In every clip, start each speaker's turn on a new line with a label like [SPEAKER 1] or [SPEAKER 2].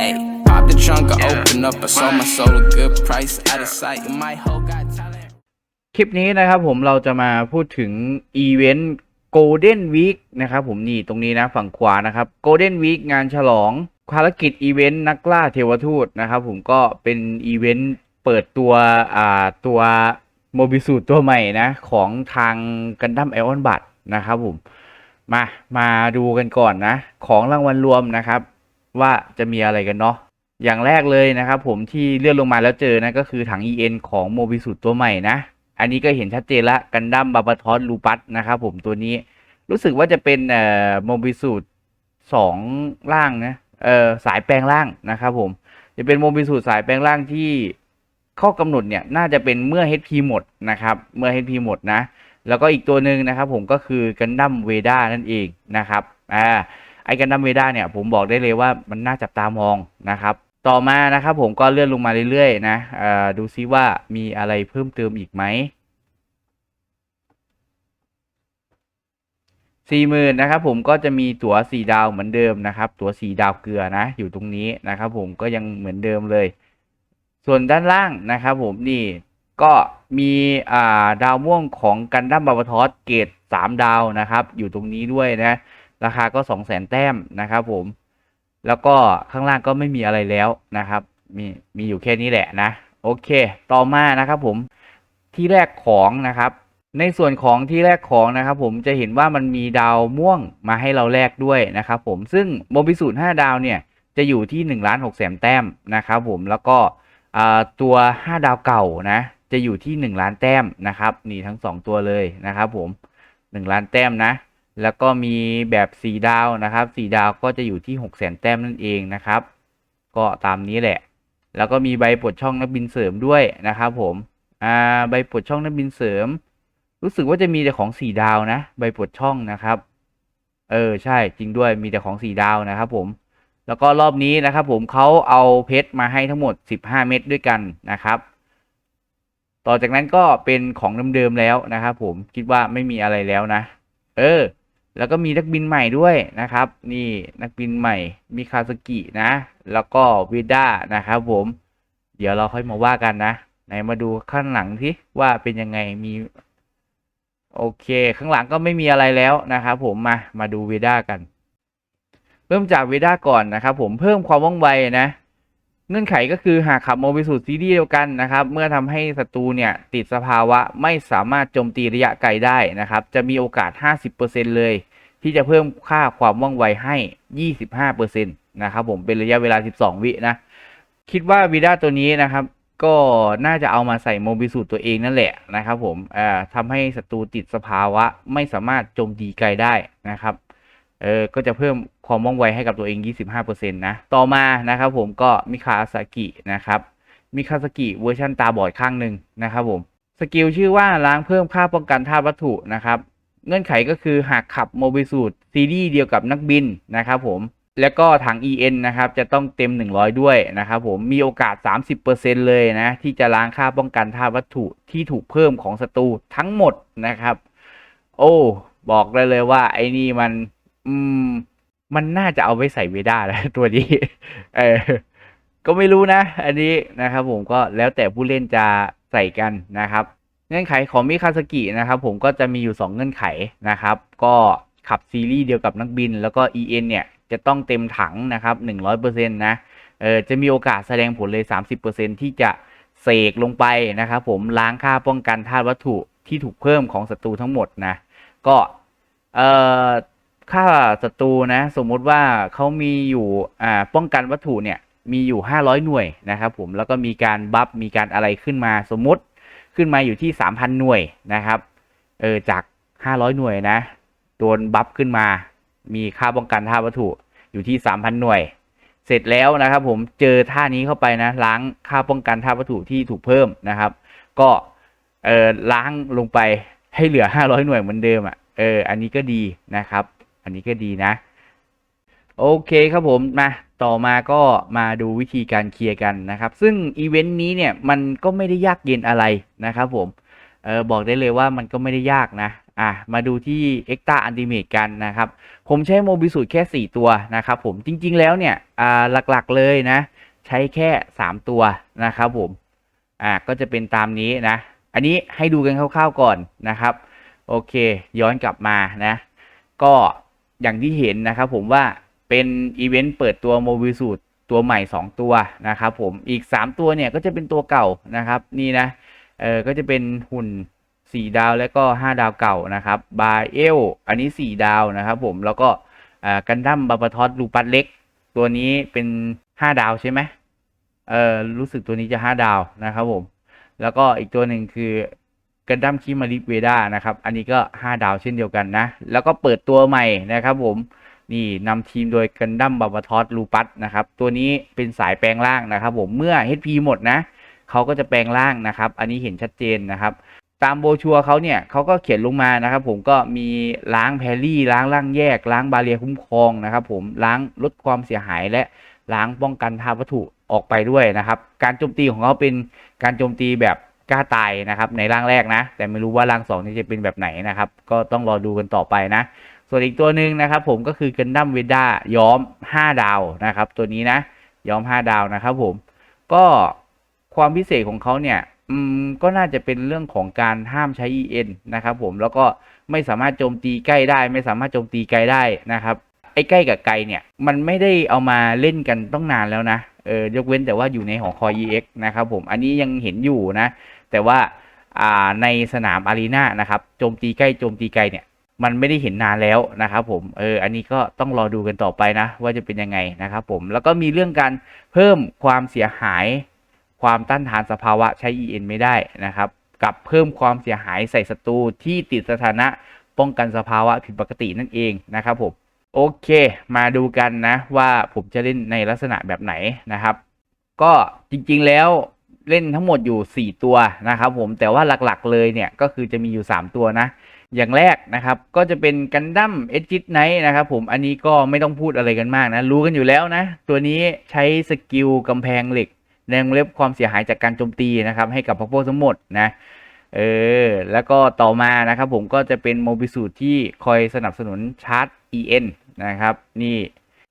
[SPEAKER 1] Hey, pop the trunk, I open up, I sold my soul a good price. Out of sight, my whole got talent.
[SPEAKER 2] คลิปนี้นะครับผมเราจะมาพูดถึงอีเวนต์ Golden Week นะครับผมนี่ตรงนี้นะฝั่งขวานะครับ Golden Week งานฉลองภารกิจอีเวนต์นักล่าเทวทูตนะครับผมก็เป็นอีเวนต์เปิดตัวอ่าตัวโมบิสูตตัวใหม่นะ ของทางกันดั้มไอออนบัตนะครับผมมามาดูกันก่อนนะ ของรางวัลรวมนะครับ ว่าจะมีอะไรกันเนาะอย่างแรกเลยนะครับผมที่เลื่อนลงมาแล้วเจอนะก็คือถัง EN ของโมบิสูตตัวใหม่นะ อันนี้ก็เห็นชัดเจนละกันดั้มบาบาทอสลูปัสนะครับผมตัวนี้รู้สึกว่าจะเป็นเอ่อโมบิสูตสองล่างนะเอ่อสายแปลงล่างนะครับผมจะเป็นโมบิสูตสายแปลงล่างที่ข้อกำหนดเนี่ยน่าจะเป็นเมื่อ HP หมดนะครับเมื่อ HP หมดนะ แล้วก็อีกตัวหนึ่งนะครับผมก็คือกันดั้มเวด้านั่นเองนะครับอ่า ไอ้กันดั้มเวด้าเนี่ยผมบอกได้เลยว่ามันน่าจับตามองนะครับ ต่อมานะครับผมก็เลื่อนลงมาเรื่อยๆนะดูซิว่ามีอะไรเพิ่มเติมอีกไหมสี่หมื่นนะครับผมก็จะมีตั๋วสี่ดาวเหมือนเดิมนะครับ ตั๋วสี่ดาวเกลือนะ อยู่ตรงนี้นะครับผมก็ยังเหมือนเดิมเลย ส่วนด้านล่างนะครับผมนี่ก็มีอ่าดาวม่วงของกันดั้มบาบาทอสเกรดสามดาวนะครับ อยู่ตรงนี้ด้วยนะ ราคาก็สองแสนแต้มนะครับผม แล้วก็ข้างล่างก็ไม่มีอะไรแล้วนะครับ มีมีอยู่แค่นี้แหละนะ โอเค ต่อมานะครับผมที่แรกของนะครับ ในส่วนของที่แรกของนะครับ ผมจะเห็นว่ามันมีดาวม่วงมาให้เราแลกด้วยนะครับผมซึ่งโมบิสูตร5ดาวเนี่ยจะอยู่ที่1ล้าน6แสนแต้มนะครับผมแล้วก็ตัว 5 ดาวเก่านะจะอยู่ที่ 1 ล้านแต้มนะครับนี่ทั้ง 2 ตัวเลยนะครับผม 1 ล้านแต้มนะ แล้วก็มีแบบ4ดาวนะครับ4ดาวก็จะอยู่ที่6แสนแต้มนั่นเองนะครับ ก็ตามนี้แหละ แล้วก็มีใบปลดช่องนักบินเสริมด้วยนะครับผมอ่าใบปลดช่องนักบินเสริม รู้สึกว่าจะมีแต่ของสี่ดาวนะ ใบปลดช่องนะครับ เออใช่จริงด้วยมีแต่ของสี่ดาวนะครับผมแล้วก็รอบนี้นะครับผมเขาเอาเพชรมาให้ทั้งหมด 15 เม็ดด้วยกันนะครับ ต่อจากนั้นก็เป็นของเดิมๆแล้วนะครับผมคิดว่าไม่มีอะไรแล้วนะ เออ แล้วก็มีนักบินใหม่ด้วยนะครับ นี่นักบินใหม่มีคาสกินะ แล้วก็เวด้านะครับผม เดี๋ยวเราค่อยมาว่ากันนะไหนมาดูข้างหลังที่ว่าเป็นยังไงมีโอเค ข้างหลังก็ไม่มีอะไรแล้วนะครับผมมามาดูเวด้ากัน เริ่มจากเวด้าก่อนนะครับผมเพิ่มความว่องไวนะ เงื่อนไขก็คือหากขับโมบิสูตรซีรีส์เดียวกันนะครับ เมื่อทำให้ศัตรูเนี่ยติดสภาวะไม่สามารถโจมตีระยะไกลได้นะครับ จะมีโอกาส 50%เลย ที่จะเพิ่มค่าความว่องไวให้ 25%นะครับผมเป็นระยะเวลา 12 วินะ คิดว่าวีด้าตัวนี้นะครับ ก็น่าจะเอามาใส่โมบิสูตรตัวเองนั่นแหละนะครับผมอ่าทำให้ศัตรูติดสภาวะไม่สามารถโจมตีไกลได้นะครับ เออ ก็จะเพิ่มความว่องไวให้กับตัวเอง 25%นะ ต่อมานะครับผมก็มิคาสกินะครับมิคาสกิเวอร์ชันตาบอดข้างหนึ่งนะครับผม สกิลชื่อว่าล้างเพิ่มค่าป้องกันธาตุวัตถุนะครับ เงื่อนไขก็คือหากขับโมบิสูตรซีรีส์เดียวกับนักบินนะครับผม แล้วก็ถัง EN นะครับ จะต้องเต็ม 100 ด้วยนะครับผม มีโอกาส 30%เลยนะ ที่จะล้างค่าป้องกันธาตุวัตถุที่ถูกเพิ่มของศัตรูทั้งหมดนะครับ โอ้ บอกได้เลยว่าไอ้นี่มัน อืม มันน่าจะเอาไว้ใส่เวด้าแล้วตัวนี้ เออ ก็ไม่รู้นะ อันนี้นะครับผมก็แล้วแต่ผู้เล่นจะใส่กันนะครับ เงื่อนไขของมิคาสกินะครับ ผมก็จะมีอยู่ 2 เงื่อนไขนะครับ ก็ขับซีรีส์เดียวกับนักบิน แล้วก็ EN เนี่ย จะต้องเต็มถังนะครับ 100%นะ เออจะมีโอกาสแสดงผลเลย 30%ที่จะเสกลงไปนะครับผมล้างค่าป้องกันธาตุวัตถุที่ถูกเพิ่มของศัตรูทั้งหมดนะ ก็เอ่อ ค่าศัตรูนะ สมมุติว่าเขามีอยู่อ่าป้องกันวัตถุเนี่ยมีอยู่ 500 หน่วยนะครับผมแล้วก็มีการบัฟมีการอะไรขึ้นมาสมมุติขึ้นมาอยู่ที่ 3,000 หน่วยนะครับเออจาก 500 หน่วยนะโดนบัฟขึ้นมา มีค่าป้องกันท่าวัตถุอยู่ที่ 3,000 หน่วย เสร็จแล้วนะครับผมเจอท่านี้เข้าไปนะล้างค่าป้องกันท่าวัตถุที่ถูกเพิ่มนะครับ ก็เออล้างลงไปให้เหลือ 500 หน่วยเหมือนเดิมอะเอออันนี้ก็ดีนะครับันนี้ก็ดีนะ โอเคครับผมมาต่อมาก็มาดูวิธีการเคลียร์กันนะครับ ซึ่งอีเวนต์นี้เนี่ยมันก็ไม่ได้ยากเย็นอะไรนะครับผมเออบอกได้เลยว่ามันก็ไม่ได้ยากนะอะมาดูที่ e x t r a Ultimate กันนะครับ ผมใช้โมบิสูตแค่ 4 ตัวนะครับผมจริงๆแล้วเนี่ยอ่าหลักๆเลยนะ ใช้แค่ 3 ตัวนะครับผมอ่าก็จะเป็นตามนี้นะ อันนี้ให้ดูกันคร่าวๆก่อนนะครับ โอเค ย้อนกลับมานะ ก็ อย่างที่เห็นนะครับผมว่าเป็นอีเวนต์เปิดตัวโมบิสูตรตัวใหม่ 2 ตัวนะครับผมอีก 3 ตัวเนี่ยก็จะเป็นตัวเก่านะครับนี่นะเออก็จะเป็นหุ่น 4 ดาวและก็ 5 ดาวเก่านะครับบาเอลอันนี้ 4 ดาวนะครับผมแล้วก็กันดั้มบาบาทอสลูปัสเล็ก ตัวนี้เป็น 5 ดาวใช่ไหมเออรู้สึกตัวนี้จะ 5 ดาวนะครับผมแล้วก็อีกตัวหนึ่งคือ กันดั้มคิมาริเวด้านะครับ อันนี้ก็ 5 ดาวเช่นเดียวกันนะ แล้วก็เปิดตัวใหม่นะครับผม นี่นำทีมโดยกันดั้มบาบาทอสลูปัสนะครับ ตัวนี้เป็นสายแปลงร่างนะครับผม เมื่อ HP หมดนะ เขาก็จะแปลงร่างนะครับ อันนี้เห็นชัดเจนนะครับ ตามโบชัวเขาเนี่ยเขาก็เขียนลงมานะครับผม ก็มีล้างแพรรี่ล้างร่างแยก ล้างบาเรียคุ้มครองนะครับผม ล้างลดความเสียหายและล้างป้องกันทาวัตถุออกไปด้วยนะครับ การโจมตีของเขาเป็นการโจมตีแบบ กล้าตายนะครับ ในร่างแรกนะ แต่ไม่รู้ว่าร่างสองนี่จะเป็นแบบไหนนะครับ ก็ต้องรอดูกันต่อไปนะ ส่วนอีกตัวหนึ่งนะครับผมก็คือกันดั้มเวด้าย้อม 5 ดาวนะครับ ตัวนี้นะ ย้อม 5 ดาวนะครับผมก็ความพิเศษของเขาเนี่ยอืมก็น่าจะเป็นเรื่องของการห้ามใช้ EN นะครับผมแล้วก็ไม่สามารถโจมตีใกล้ได้ ไม่สามารถโจมตีไกลได้นะครับไอ้ใกล้กับไกลเนี่ยมันไม่ได้เอามาเล่นกันต้องนานแล้วนะเออยกเว้นแต่ว่าอยู่ในหอคอย EX นะครับผมอันนี้ยังเห็นอยู่นะ แต่ว่าในสนามอารีนานะครับโจมตีใกล้โจมตีไกลเนี่ยมันไม่ได้เห็นนานแล้วนะครับผมเอออันนี้ก็ต้องรอดูกันต่อไปนะ ว่าจะเป็นยังไงนะครับผมแล้วก็มีเรื่องการเพิ่มความเสียหาย ความต้านทานสภาวะใช้ EN ไม่ได้นะครับ กับเพิ่มความเสียหายใส่ศัตรูที่ติดสถานะป้องกันสภาวะผิดปกตินั่นเองนะครับผมโอเค มาดูกันนะว่าผมจะเล่นในลักษณะแบบไหนนะครับ ก็จริงๆแล้ว เล่นทั้งหมดอยู่ 4 ตัวนะครับผมแต่ว่าหลักๆเลยเนี่ยก็คือจะมีอยู่ 3 ตัวนะ อย่างแรกนะครับก็จะเป็นกันดั้มเอจิตไนท์นะครับผมอันนี้ก็ไม่ต้องพูดอะไรกันมากนะ รู้กันอยู่แล้วนะ ตัวนี้ใช้สกิลกำแพงเหล็กแรงเล็บความเสียหายจากการโจมตีนะครับ ให้กับพวกพวกทั้งหมดนะเออแล้วก็ต่อมานะครับผมก็จะเป็นโมบิสูตที่คอยสนับสนุนชาร์จ EN นะครับ นี่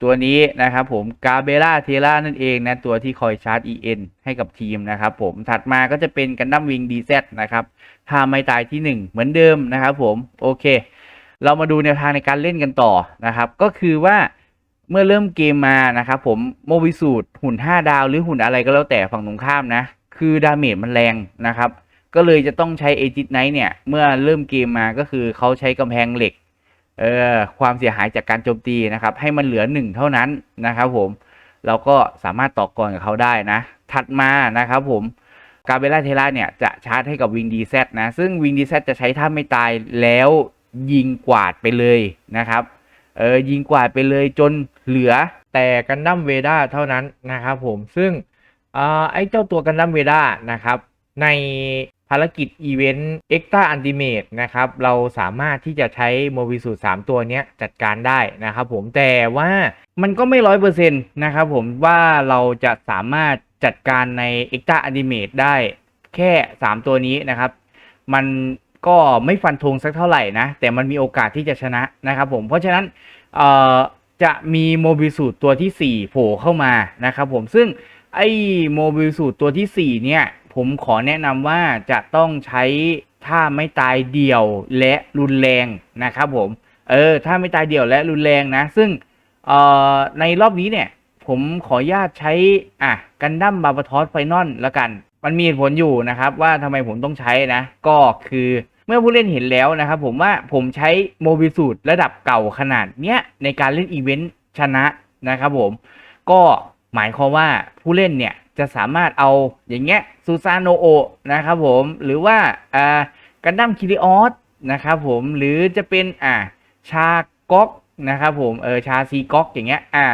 [SPEAKER 2] ตัวนี้นะครับผมกาเบล่าเทล่านั่นเองนะตัวที่คอยชาร์จ EN ให้กับทีมนะครับผมถัดมาก็จะเป็นกันดั้มวิงดีเซนะครับถ้าไม่ตายที่ 1 เหมือนเดิมนะครับผมโอเค เรามาดูแนวทางในการเล่นกันต่อนะครับ ก็คือว่าเมื่อเริ่มเกมมานะครับผมโมบิสูตหุ่น 5 ดาวหรือหุ่นอะไรก็แล้วแต่ฝั่งตรงข้ามนะ คือดาเมจมันแรงนะครับ ก็เลยจะต้องใช้เอจิตไนท์เนี่ย เมื่อเริ่มเกมมาก็คือเขาใช้กำแพงเหล็ก เออความเสียหายจากการโจมตีนะครับ ให้มันเหลือ 1 เท่านั้นนะครับผมเราก็สามารถต่อกรกับเขาได้นะ ถัดมานะครับผมกาเบล่าเทล่าเนี่ยจะชาร์จให้กับวิงดีแซนะ ซึ่งวิงดีแซจะใช้ท่าไม่ตายแล้วยิงกวาดไปเลยนะครับเออยิงกวาดไปเลยจนเหลือ
[SPEAKER 3] แต่กันดั้มเวด้าเท่านั้นนะครับผมซึ่งอ่ไอ้เจ้าตัวกันดั้มเวด้านะครับใน ภารกิจอีเวนต์เอ็กต้าอันติเมตนะครับ เราสามารถที่จะใช้โมบิสูตร3ตัวนี้จัดการได้นะครับผมแต่ว่ามันก็ไม่ร้อยเปอร์เซ็นต์นะครับผมว่าเราจะสามารถจัดการในเอ็กต้าอันติเมตได้แค่ 3 ตัวนี้นะครับ มันก็ไม่ฟันธงสักเท่าไหร่นะ แต่มันมีโอกาสที่จะชนะนะครับผมเพราะฉะนั้นจะมีโมบิสูตรตัวที่ 4 โผล่เข้ามานะครับผมซึ่งไอ้โมบิสูตรตัวที่ 4 เนี่ย ผมขอแนะนำว่าจะต้องใช้ท่าไม่ตายเดี่ยวและรุนแรงนะครับผมเออถ้าไม่ตายเดี่ยวและรุนแรงนะ ซึ่งเอ่อในรอบนี้เนี่ย ผมขออนุญาตใช้อะกันดั้มบาบาทอสไฟนอลละกัน มันมีผลอยู่นะครับว่าทำไมผมต้องใช้นะ ก็คือเมื่อผู้เล่นเห็นแล้วนะครับผมว่าผมใช้โมบิสูตรระดับเก่าขนาดเนี้ยในการเล่นอีเวนต์ชนะนะครับผมก็หมายความว่าผู้เล่นเนี่ย จะสามารถเอาอย่างเงี้ยซูซานโนโอนะครับผมหรือว่าอ่ากันดั้มคิริออสนะครับผมหรือจะเป็นอ่าชาก๊อกนะครับผมเออชาซีก๊อกอย่างเงี้ยอ่า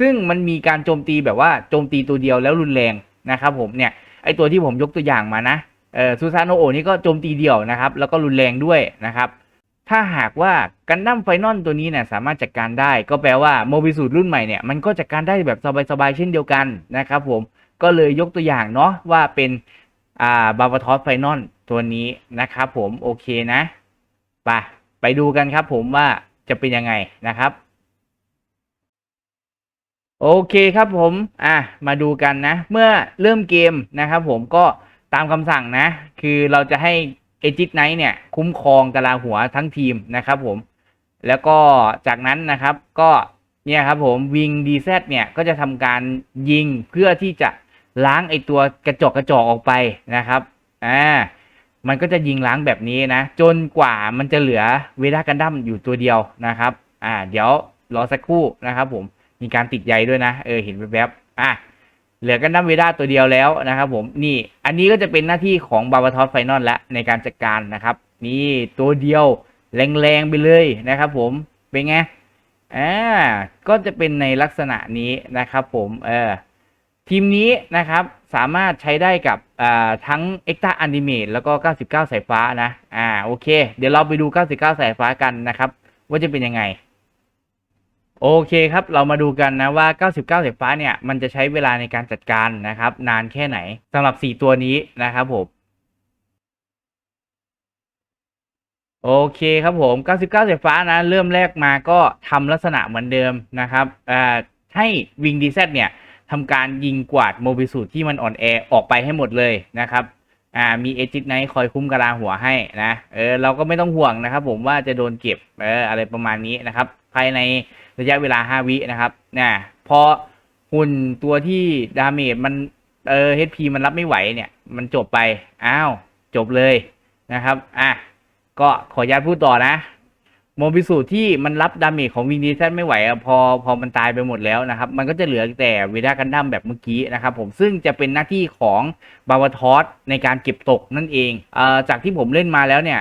[SPEAKER 3] ซึ่งมันมีการโจมตีแบบว่าโจมตีตัวเดียวแล้วรุนแรงนะครับผมเนี่ยไอตัวที่ผมยกตัวอย่างมานะเออซูซานโนโอนี่ก็โจมตีเดียวนะครับแล้วก็รุนแรงด้วยนะครับถ้าหากว่ากันดั้มไฟนอลตัวนี้เนี่ยสามารถจัดการได้ ก็แปลว่าโมบิสูตรรุ่นใหม่เนี่ยมันก็จัดการได้แบบสบายๆเช่นเดียวกันนะครับผม ก็เลยยกตัวอย่างเนาะว่าเป็นอ่าบาบาทอสไฟนอลตัวนี้นะครับผมโอเคนะ
[SPEAKER 2] ไปไปดูกันครับผมว่าจะเป็นยังไงนะครับ โอเคครับผมอะมาดูกันนะ เมื่อเริ่มเกมนะครับผมก็ตามคำสั่งนะ คือเราจะให้เอจิตไนท์เนี่ย คุ้มครองกะลาหัวทั้งทีมนะครับผมแล้วก็จากนั้นนะครับก็เนี่ยครับผมวิงดีเซเนี่ยก็จะทำการยิงเพื่อที่จะ ล้างไอตัวกระจกกระจกออกไปนะครับอ่ามันก็จะยิงล้างแบบนี้นะ จนกว่ามันจะเหลือเวด้ากันดั้มอยู่ตัวเดียวนะครับ อ่า เดี๋ยวรอสักครู่นะครับผมมีการติดใยด้วยนะ เออเห็นแวบๆอะเหลือกันดั้มเวด้าตัวเดียวแล้วนะครับผมนี่อันนี้ก็จะเป็นหน้าที่ของบาบาทอสไฟนอลแล้วในการจัดการนะครับ นี่ตัวเดียวแรงๆไปเลยนะครับผมเป็นไงอ่าก็จะเป็นในลักษณะนี้นะครับผมเออ ทีมนี้นะครับสามารถใช้ได้กับทั้ง e x t r a Animate แล้วก็ 99 สายฟ้านะ อ่าโอเค เดี๋ยวเราไปดู 99 สายฟ้ากันนะครับ ว่าจะเป็นยังไง โอเคครับ เรามาดูกันนะว่า 99 สายฟ้าเนี่ย มันจะใช้เวลาในการจัดการนะครับ นานแค่ไหนสำหรับ 4 ตัวนี้นะครับผมโอเคครับผม 99 สายฟ้านะ เริ่มแรกมาก็ทำลักษณะเหมือนเดิมนะครับอ่าให้วิงดีเซเนี่ย ทำการยิงกวาดโมบิสูที่มันอ่อนแอออกไปให้หมดเลยนะครับอ่ามีเอจิตไนท์คอยคุ้มกะลาหัวให้นะเออเราก็ไม่ต้องห่วงนะครับ ผมว่าจะโดนเก็บเอออะไรประมาณนี้นะครับ ภายในระยะเวลา 5 วินะครับนะพอหุ่นตัวที่ดาเมจมันเออ HP มันรับไม่ไหวเนี่ย มันจบไป อ้าว จบเลยนะครับ อะ ก็ขออนุญาตพูดต่อนะ โมบิสูที่มันรับดาเมจของวิงดีเซนไม่ไหวอะพอพอมันตายไปหมดแล้วนะครับ มันก็จะเหลือแต่เวดากันดั้มแบบเมื่อกี้นะครับผมซึ่งจะเป็นหน้าที่ของบาวทอสในการเก็บตกนั่นเองเอ่อจากที่ผมเล่นมาแล้วเนี่ย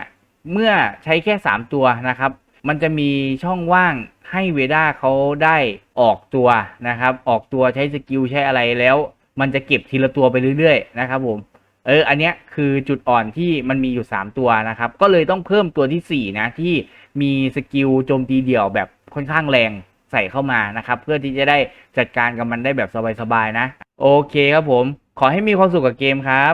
[SPEAKER 2] เมื่อใช้แค่ 3 ตัวนะครับ มันจะมีช่องว่างให้เวด้าเขาได้ออกตัวนะครับ ออกตัวใช้สกิลใช้อะไรแล้ว มันจะเก็บทีละตัวไปเรื่อยๆนะครับผม เออ อันเนี้ยคือจุดอ่อนที่มันมีอยู่ 3 ตัวนะครับ ก็เลยต้องเพิ่มตัวทีสี่ 4 นะ ที่มีสกิลโจมตีเดี่ยวแบบค่อนข้างแรงใส่เข้ามานะครับ เพื่อที่จะได้จัดการกับมันได้แบบสบายๆนะ โอเคครับผม ขอให้มีความสุขกับเกมครับ